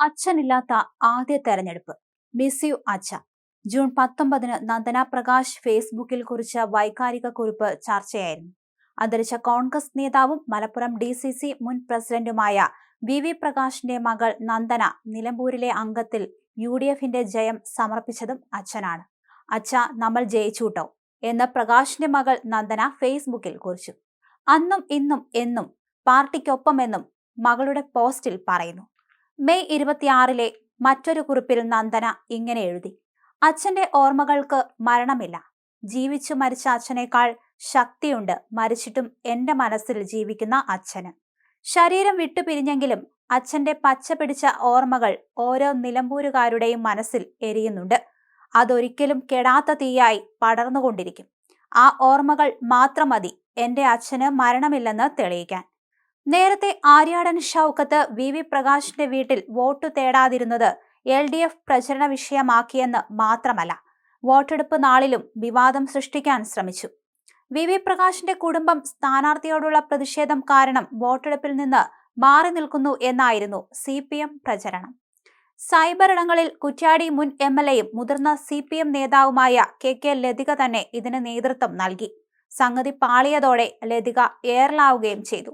അച്ഛനില്ലാത്ത ആദ്യ തെരഞ്ഞെടുപ്പ്. Miss you അച്ഛ. ജൂൺ പത്തൊമ്പതിന് നന്ദന പ്രകാശ് ഫേസ്ബുക്കിൽ കുറിച്ച വൈകാരിക കുറിപ്പ് ചർച്ചയായിരുന്നു. അന്തരിച്ച കോൺഗ്രസ് നേതാവും മലപ്പുറം ഡി സി സി മുൻ പ്രസിഡന്റുമായ വി വി പ്രകാശിന്റെ മകൾ നന്ദന നിലമ്പൂരിലെ അംഗത്തിൽ യു ഡി എഫിന്റെ ജയം സമർപ്പിച്ചതും അച്ഛനാണ്. അച്ഛ നമ്മൾ ജയിച്ചുട്ടോ എന്ന് പ്രകാശിന്റെ മകൾ നന്ദന ഫേസ്ബുക്കിൽ കുറിച്ചു. അന്നും ഇന്നും എന്നും പാർട്ടിക്കൊപ്പമെന്നും മകളുടെ പോസ്റ്റിൽ പറയുന്നു. മെയ് ഇരുപത്തിയാറിലെ മറ്റൊരു കുറിപ്പിൽ നന്ദന ഇങ്ങനെ എഴുതി. അച്ഛന്റെ ഓർമ്മകൾക്ക് മരണമില്ല. ജീവിച്ചു മരിച്ച അച്ഛനേക്കാൾ ശക്തിയുണ്ട് മരിച്ചിട്ടും എന്റെ മനസ്സിൽ ജീവിക്കുന്ന അച്ഛന്. ശരീരം വിട്ടുപിരിഞ്ഞെങ്കിലും അച്ഛന്റെ പച്ച പിടിച്ച ഓർമ്മകൾ ഓരോ നിലമ്പൂരുകാരുടെയും മനസ്സിൽ എരിയുന്നുണ്ട്. അതൊരിക്കലും കെടാത്ത തീയായി പടർന്നുകൊണ്ടിരിക്കും. ആ ഓർമ്മകൾ മാത്രം മതി എന്റെ അച്ഛന് മരണമില്ലെന്ന് തെളിയിക്കാൻ. നേരത്തെ ആര്യാടൻ ഷൗക്കത്ത് വി വി പ്രകാശിന്റെ വീട്ടിൽ വോട്ട് തേടാതിരുന്നത് എൽ ഡി എഫ് പ്രചരണ വിഷയമാക്കിയെന്ന് മാത്രമല്ല വോട്ടെടുപ്പ് നാളിലും വിവാദം സൃഷ്ടിക്കാൻ ശ്രമിച്ചു. വി വി പ്രകാശിന്റെ കുടുംബം സ്ഥാനാർത്ഥിയോടുള്ള പ്രതിഷേധം കാരണം വോട്ടെടുപ്പിൽ നിന്ന് മാറി നിൽക്കുന്നു എന്നായിരുന്നു സി പി എം പ്രചരണം. സൈബർ ഇടങ്ങളിൽ കുറ്റ്യാടി മുൻ എം എൽ എയും മുതിർന്ന സി പി എം നേതാവുമായ കെ കെ ലതിക തന്നെ ഇതിന് നേതൃത്വം നൽകി. സംഗതി പാളിയതോടെ ലതിക ഏറലാവുകയും ചെയ്തു.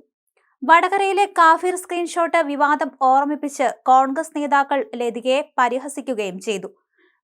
വടകരയിലെ കാഫിർ സ്ക്രീൻഷോട്ട് വിവാദം ഓർമ്മിപ്പിച്ച് കോൺഗ്രസ് നേതാക്കൾ ലതികയെ പരിഹസിക്കുകയും ചെയ്തു.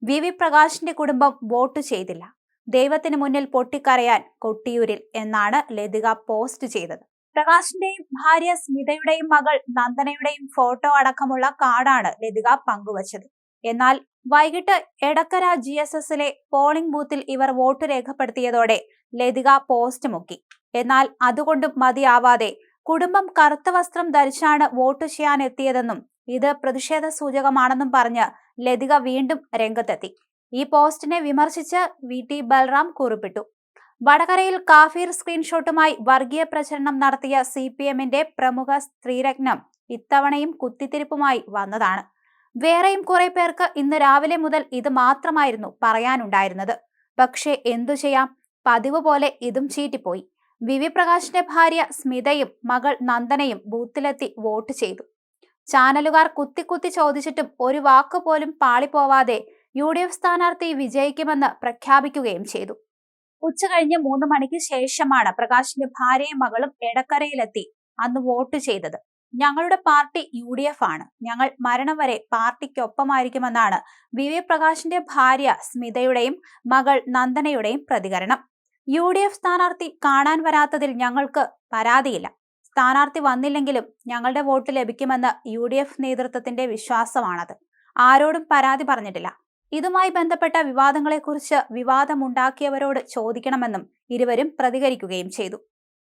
വി. വി. പ്രകാശിന്റെ കുടുംബം വോട്ട് ചെയ്തില്ല. ദൈവത്തിന് മുന്നിൽ പൊട്ടിക്കരയാൻ കൊട്ടിയൂരിൽ എന്നാണ് ലതിക പോസ്റ്റ് ചെയ്തത്. പ്രകാശിന്റെയും ഭാര്യ സ്മിതയുടെയും മകൾ നന്ദനയുടെയും ഫോട്ടോ അടക്കമുള്ള കാർഡാണ് ലതിക പങ്കുവച്ചത്. എന്നാൽ വൈകിട്ട് എടക്കര ജി എസ് എസിലെ പോളിംഗ് ബൂത്തിൽ ഇവർ വോട്ട് രേഖപ്പെടുത്തിയതോടെ ലതിക പോസ്റ്റ് മുക്കി. എന്നാൽ അതുകൊണ്ടും മതിയാവാതെ കുടുംബം കറുത്ത വസ്ത്രം ധരിച്ചാണ് വോട്ട് ചെയ്യാൻ എത്തിയതെന്നും ഇത് പ്രതിഷേധ സൂചകമാണെന്നും പറഞ്ഞ് ലതിക വീണ്ടും രംഗത്തെത്തി. ഈ പോസ്റ്റിനെ വിമർശിച്ച് വി ടി ബൽറാം കുറിപ്പിട്ടു. വടകരയിൽ കാഫീർ സ്ക്രീൻഷോട്ടുമായി വർഗീയ പ്രചരണം നടത്തിയ സി പി എമ്മിന്റെ പ്രമുഖ സ്ത്രീരത്നം ഇത്തവണയും കുത്തിത്തിരിപ്പുമായി വന്നതാണ്. വേറെയും കുറെ പേർക്ക് ഇന്ന് രാവിലെ മുതൽ ഇത് മാത്രമായിരുന്നു പറയാനുണ്ടായിരുന്നത്. പക്ഷേ എന്തു ചെയ്യാം? പതിവ് പോലെ ഇതും ചീറ്റിപ്പോയി. വി വി പ്രകാശിന്റെ ഭാര്യ സ്മിതയും മകൾ നന്ദനയും ബൂത്തിലെത്തി വോട്ട് ചെയ്തു. ചാനലുകാർ കുത്തി കുത്തി ചോദിച്ചിട്ടും ഒരു വാക്ക് പോലും പാളിപ്പോവാതെ യു ഡി എഫ് സ്ഥാനാർത്ഥി വിജയിക്കുമെന്ന് പ്രഖ്യാപിക്കുകയും ചെയ്തു. ഉച്ച കഴിഞ്ഞ് മൂന്ന് മണിക്ക് ശേഷമാണ് പ്രകാശിന്റെ ഭാര്യയും മകളും എടക്കരയിലെത്തി അന്ന് വോട്ട് ചെയ്തത്. ഞങ്ങളുടെ പാർട്ടി യു ഡി എഫ് ആണ്. ഞങ്ങൾ മരണം വരെ പാർട്ടിക്കൊപ്പമായിരിക്കുമെന്നാണ് വി വി പ്രകാശിന്റെ ഭാര്യ സ്മിതയുടെയും മകൾ നന്ദനയുടെയും പ്രതികരണം. യു ഡി എഫ് സ്ഥാനാർത്ഥി കാണാൻ വരാത്തതിൽ ഞങ്ങൾക്ക് പരാതിയില്ല. സ്ഥാനാർത്ഥി വന്നില്ലെങ്കിലും ഞങ്ങളുടെ വോട്ട് ലഭിക്കുമെന്ന് യു ഡി എഫ് നേതൃത്വത്തിന്റെ വിശ്വാസമാണത്. ആരോടും പരാതി പറഞ്ഞിട്ടില്ല. ഇതുമായി ബന്ധപ്പെട്ട വിവാദങ്ങളെക്കുറിച്ച് വിവാദമുണ്ടാക്കിയവരോട് ചോദിക്കണമെന്നും ഇരുവരും പ്രതികരിക്കുകയും ചെയ്തു.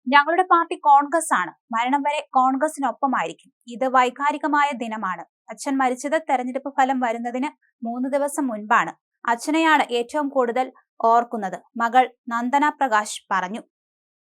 ഞങ്ങളുടെ പാർട്ടി കോൺഗ്രസ് ആണ്. മരണം വരെ കോൺഗ്രസിനൊപ്പമായിരിക്കും. ഇത് വൈകാരികമായ ദിനമാണ്. അച്ഛൻ മരിച്ചത് തെരഞ്ഞെടുപ്പ് ഫലം വരുന്നതിന് മൂന്ന് ദിവസം മുൻപാണ്. അച്ഛനെയാണ് ഏറ്റവും കൂടുതൽ ഓർക്കുന്നത്. മകൾ നന്ദന പ്രകാശ് പറഞ്ഞു.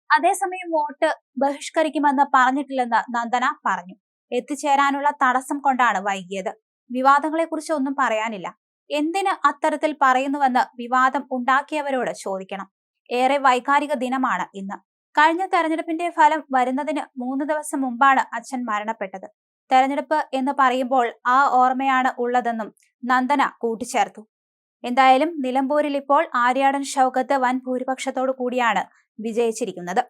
അതേസമയം വോട്ട് ബഹിഷ്കരിക്കുമെന്ന് പറഞ്ഞിട്ടില്ലെന്ന് നന്ദന പറഞ്ഞു. എത്തിച്ചേരാനുള്ള തടസ്സം കൊണ്ടാണ് വൈകിയത്. വിവാദങ്ങളെക്കുറിച്ച് ഒന്നും പറയാനില്ല. എന്തിന് അത്തരത്തിൽ പറയുന്നുവെന്ന് വിവാദം ഉണ്ടാക്കിയവരോട് ചോദിക്കണം. ഏറെ വൈകാരിക ദിനമാണ് ഇന്ന്. കഴിഞ്ഞ തെരഞ്ഞെടുപ്പിന്റെ ഫലം വരുന്നതിന് മൂന്ന് ദിവസം മുമ്പാണ് അച്ഛൻ മരണപ്പെട്ടത്. തെരഞ്ഞെടുപ്പ് എന്ന് പറയുമ്പോൾ ആ ഓർമ്മയാണ് ഉള്ളതെന്നും നന്ദന കൂട്ടിച്ചേർത്തു. എന്തായാലും നിലമ്പൂരിൽ ഇപ്പോൾ ആര്യാടൻ ഷൗക്കത്ത് വൻ ഭൂരിപക്ഷത്തോടു കൂടിയാണ് വിജയിച്ചിരിക്കുന്നത്.